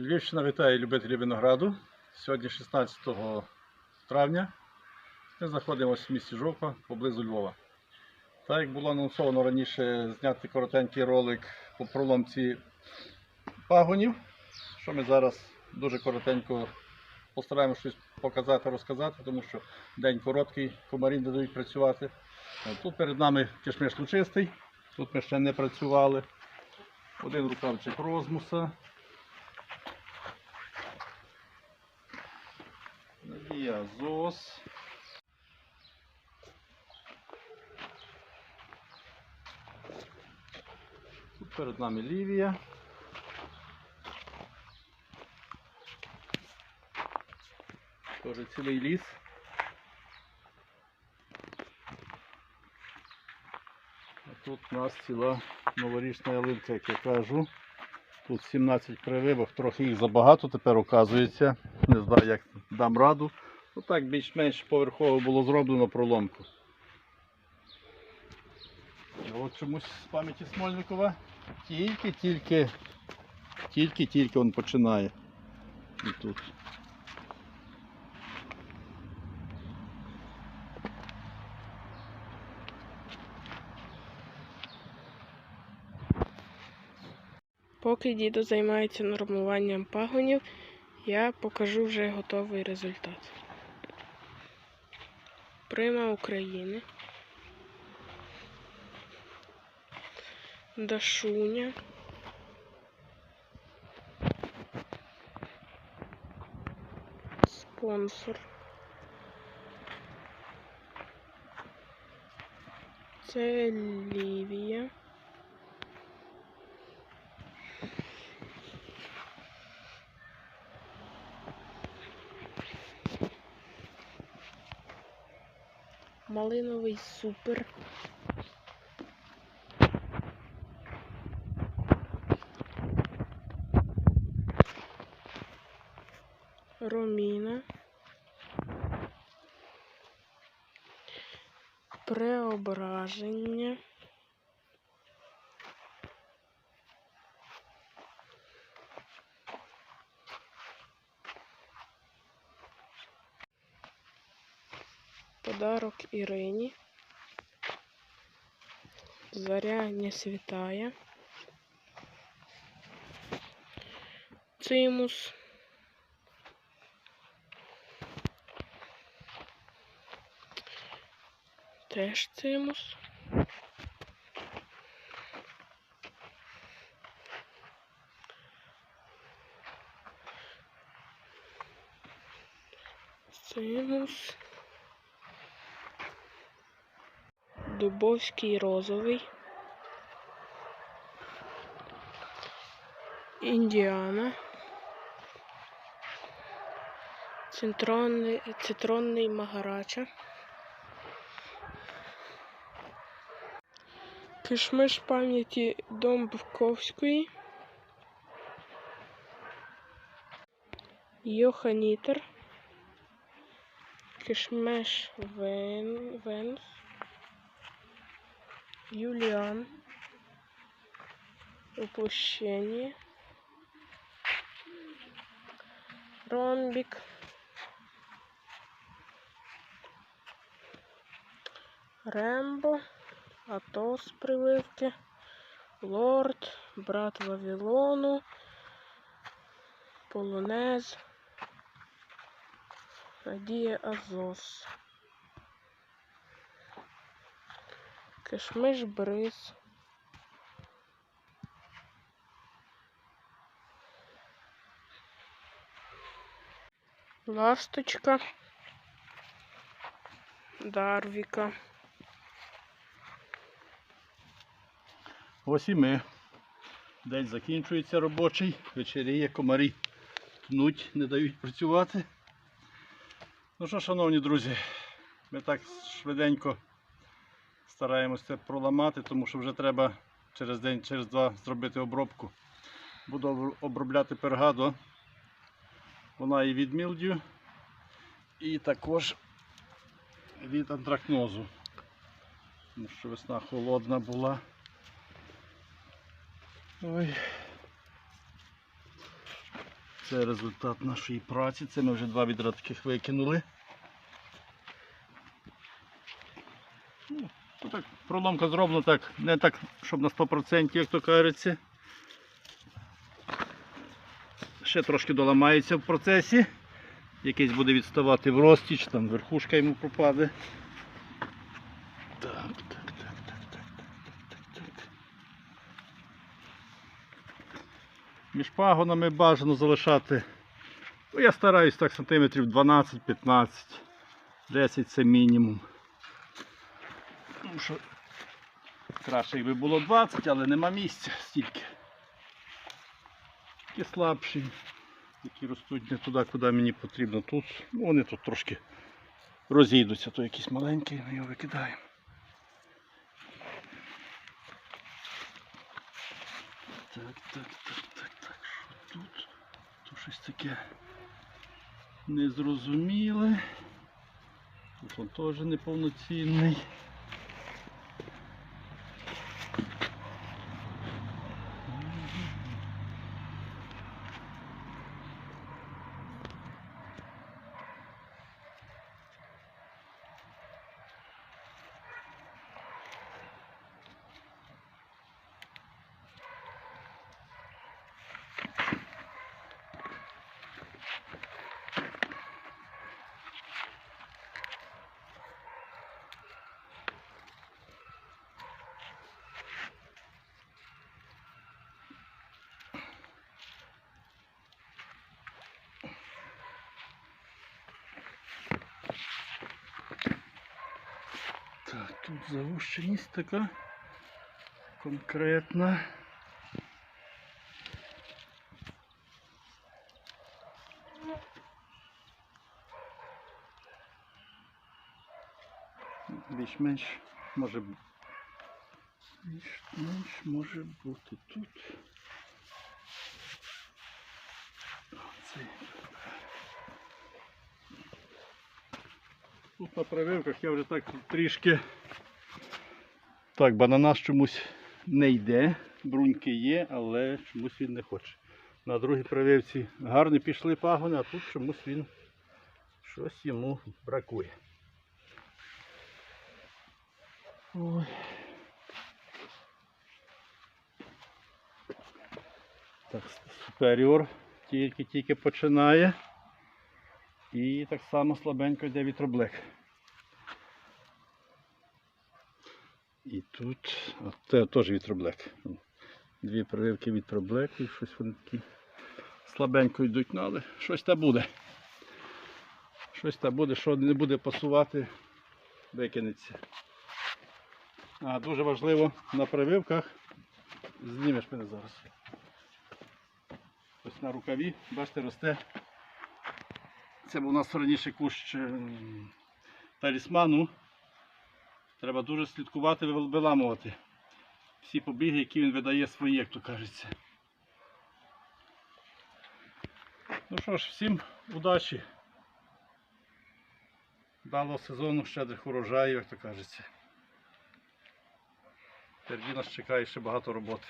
Львівщина вітає любителів винограду. Сьогодні 16 травня. Ми знаходимося в місті Жовква поблизу Львова. Так як було анонсовано раніше зняти коротенький ролик по проломці пагонів, що ми зараз дуже коротенько постараємося щось показати, розказати, тому що день короткий, комарі не дають працювати. Тут перед нами кишмиш лучистий, тут ми ще не працювали. Один рукавчик розмуса. ЗОС. Тут перед нами Лівія. Тоже цілий ліс. А тут у нас ціла новорічна ялинка, як я кажу. Тут 17 прививок, трохи їх забагато тепер оказується. Не знаю, як дам раду. Ну так більш-менш поверхово було зроблено проломку. А от чомусь з пам'яті Смольникова тільки-тільки, тільки-тільки він починає. І тут. Поки дідо займається нормуванням пагонів, я покажу вже готовий результат. Прима України. Дашуня. Спонсор. Це Лівія. Малиновий супер. Роміна. Преображення. Подарок Ірині. Заря не світає. Цимус. Теж цимус. Цимус. Дубовський розовий. Індіана. Цитронний, цитронний магарача. Кишмиш пам'яті Домбковської. Йоханітер. Кишмеш Вен, Венс. Юлиан. Упущение. Ромбик. Рембо. Атос прививки. Лорд. Брат Вавилону. Полонез. Надія Азос. Кишмиш бриз. Ласточка. Дарвіка. Ось і ми. День закінчується робочий, вечеріє, комарі тнуть, не дають працювати. Ну що, шановні друзі, ми так швиденько стараємося це проламати, тому що вже треба через день, через два зробити обробку. Буду обробляти пергадо. Вона і від мілдю, і також від антракнозу. Тому що весна холодна була. Ой. Це результат нашої праці. Це ми вже два відра таких викинули. Ну, так, проломка зроблена так, не так, щоб на 100%, як то кажеться. Ще трошки доламається в процесі. Якийсь буде відставати в рості, чи там верхушка йому пропаде. Так, так, так, так, так, так, так, так. Між пагонами бажано залишати. Ну, я стараюсь так сантиметрів 12-15, 10 це мінімум. Тому що краще якби було 20, але нема місця стільки. Такі слабші, які ростуть не туди, куди мені потрібно. Тут ну, вони тут трошки розійдуться, то якийсь маленький, ми його викидаємо. Так, так, так, так, так. Що тут? Тут щось таке незрозуміле. Тут он теж неповноцінний. Так, тут загущеність така конкретна. Більш-менш може бу- більш-менш може бути тут. Оцей. Тут на прививках я вже так трішки. Так, бананас чомусь не йде, бруньки є, але чомусь він не хоче. На другій прививці гарно пішли пагони, а тут чомусь він щось йому бракує. Ой. Так, суперіор тільки-тільки починає. І так само слабенько йде вітроблек. І тут це теж вітроблек. Дві прививки вітроблеку, і щось вони такі слабенько йдуть, ну але щось та буде. Щось та буде, що не буде пасувати, викинеться. А дуже важливо на прививках. Знімеш мене зараз. Ось на рукаві, бачите, росте це був у нас раніше кущ ем, талісману. Треба дуже слідкувати, виламувати всі побіги, які він видає свої, як то кажеться. Ну що ж, всім удачі. Далого сезону, щедрих урожаїв, як то кажеться. Впереді нас чекає ще багато роботи.